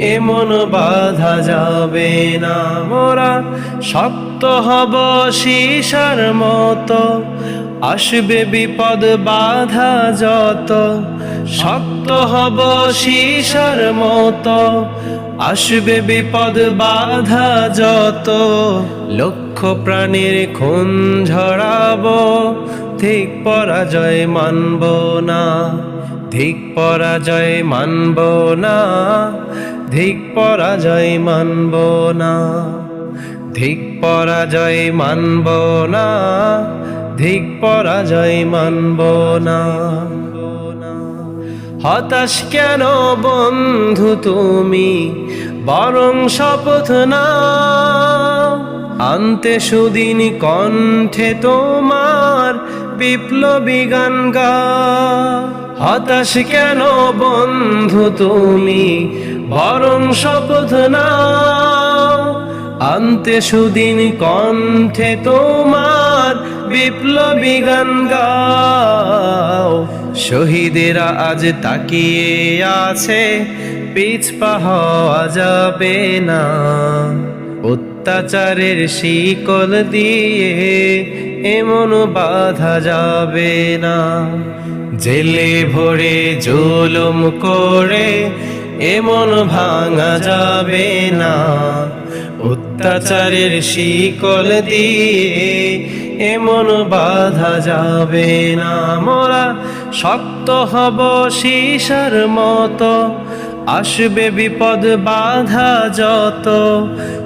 এমন বাধা যাবে না। মোরা শক্ত হব সীসার মতো। আসবে বিপদ, বাধা যত। শক্ত হব সীসার মতো। আসবে বিপদ, বাধা যত। লক্ষ প্রাণীর খুন ঝরাবো ঠিক পরাজয় মানব না। ধিক পরাজয় মানব না, ধিক পরাজয় মানব না। ধিক পরাজয় মানব না, ধিক পরাজয় মানব না। হতাশ কেন বন্ধু তুমি? বরং শপথ না আনতে সুদিন কণ্ঠে তোমার বিপ্লবী গান গা। হতাশ কেন বন্ধু তুমি? বরং শপথ না আনতে সুদিন কণ্ঠে তোমার বিপ্লবী গান গাও। শহীদেরা আজ তাকিয়ে আছে পিছপা হওয়া যাবে না। অত্যাচারের শিকল দিয়ে এমন বাধা যাবে না। জেলে ভরে জুলুম করে এমন ভাঙা যাবে না। অত্যাচারের শিকল দিয়ে এমন বাধা যাবে না। মোরা শক্ত হব সীসার মতো, আসবে বিপদ বাধা যত।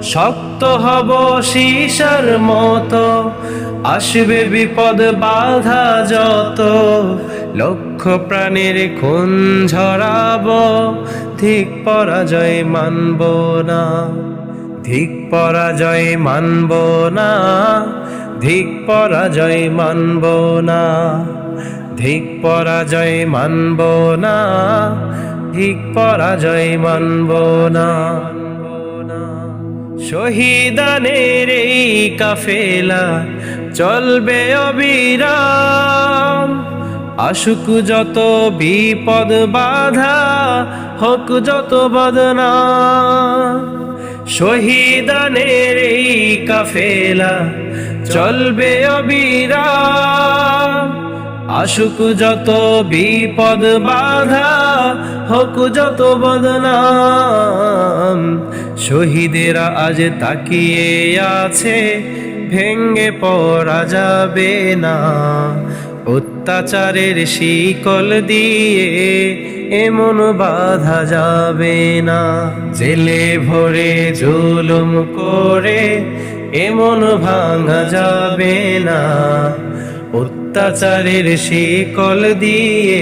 শক্ত হব সীসার মতো আসবে বিপদ বাধা যত, লক্ষ প্রাণীর খুন ঝরাব, ঠিক পরাজয় মানব না ধিক পরাজয় মানব না ধিক পরাজয় মানব না ধিক পরাজয় মানব না ধিক পরাজয় মানব না, শহীদানের এই কাফেলা চলবে অবিরাম। আসুক যত বিপদ বাধা, হোক যত বদনা। শহীদানের এই কাফেলা, চলবে অবিরাম। আসুক যত বিপদ বাধা, হোক যত বদনাম। শহীদেরা আজ তাকিয়ে আছে ভেঙ্গে পড়া যাবে না। অত্যাচারের শিকল দিয়ে এমন বাধা যাবে না। জেলে ভরে জুলুম করে এমন ভাঙা যাবে না। অত্যাচারের শিকল দিয়ে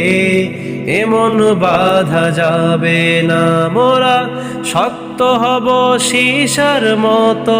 এমন বাধা যাবে না। মোরা শক্ত হব সীসার মতো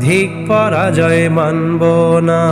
ধিক পরাজয় মানব না।